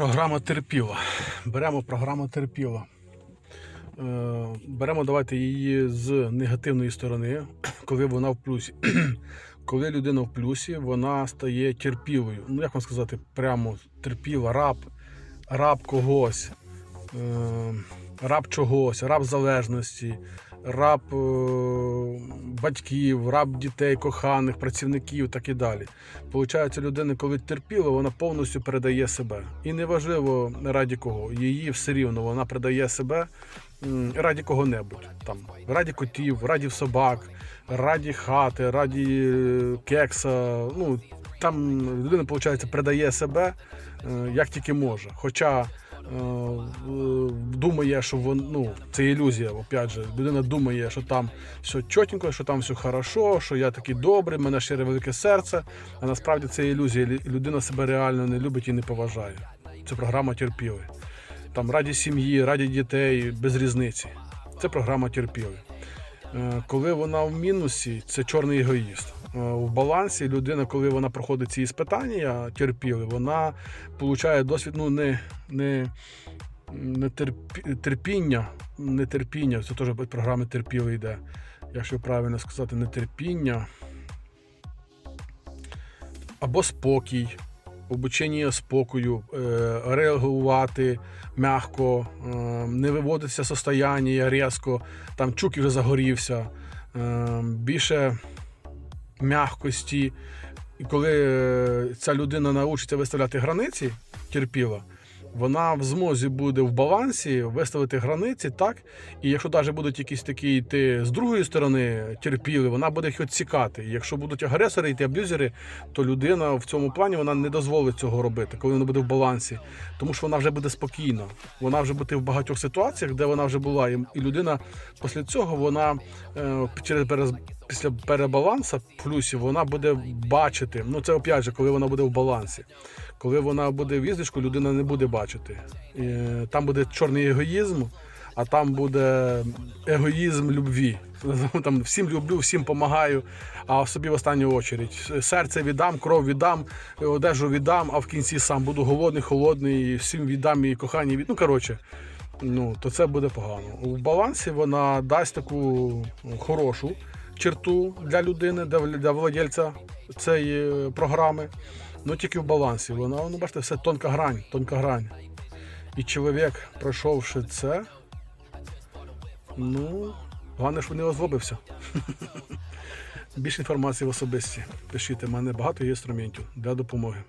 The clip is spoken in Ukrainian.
Програма терпіла. Беремо програму терпіла. Е, Беремо давайте її з негативної сторони, коли вона в плюсі. Коли людина в плюсі, вона стає терпілою. Ну, як вам сказати, прямо терпіла, раб, раб когось, е, раб чогось, раб залежності, раб е, батьків, раб дітей, коханих, працівників так і далі. Получається, людина, коли терпіла, вона повністю передає себе. І неважливо раді кого. Її все рівно вона передає себе раді кого-небудь. Там, раді котів, раді собак, раді хати, раді е, кекса. Ну, там людина, виходить, передає себе е, як тільки може. Хоча думає, що вон, ну, це ілюзія, опять же. Людина думає, що там все чотенько, що там все хорошо, що я такий добрий, в мене щире велике серце. А насправді це ілюзія. Людина себе реально не любить і не поважає. Це програма терпіли. Там раді сім'ї, раді дітей, без різниці. Це програма терпіли. Е, Коли вона в мінусі, це чорний егоїст. Е, В балансі людина, коли вона проходить ці іспитання, терпіли, вона отримує досвід ну, не, не, не терпі, терпіння, не терпіння, це теж програми терпіли йде. Якщо правильно сказати, не терпіння. Або спокій, обучення спокою, е, реагувати м'яко, е, не виводитися з состояння різко, там чук вже загорівся, е, більше м'якості. І коли е, ця людина навчиться виставляти границі, терпіла, вона в змозі буде в балансі виставити границі так. І якщо навіть будуть якісь такі йти з другої сторони терпіли, вона буде їх відсікати. І якщо будуть агресори йти аб'юзери, то людина в цьому плані вона не дозволить цього робити, коли вона буде в балансі. Тому що вона вже буде спокійна. Вона вже буде в багатьох ситуаціях, де вона вже була. І людина після цього вона е, через після перебалансу в плюсі вона буде бачити. Ну це опять же, коли вона буде в балансі. Коли вона буде в ізлишку, людина не буде бачити. Е, Там буде чорний егоїзм, а там буде егоїзм любві. Там всім люблю, всім допомагаю, а собі в останню очередь. Серце віддам, кров віддам, одежу віддам, а в кінці сам буду голодний, холодний, і всім віддам і кохання від. Ну коротше, ну то це буде погано. У балансі вона дасть таку хорошу черту для людини, для владельця цієї програми. Ну тільки в балансі. Вона, ну бачите, все тонка грань, тонка грань. І чоловік, пройшовши це, ну, головне, що не озлобився. Більше інформації в особисті. Пишіть, у мене багато є інструментів для допомоги.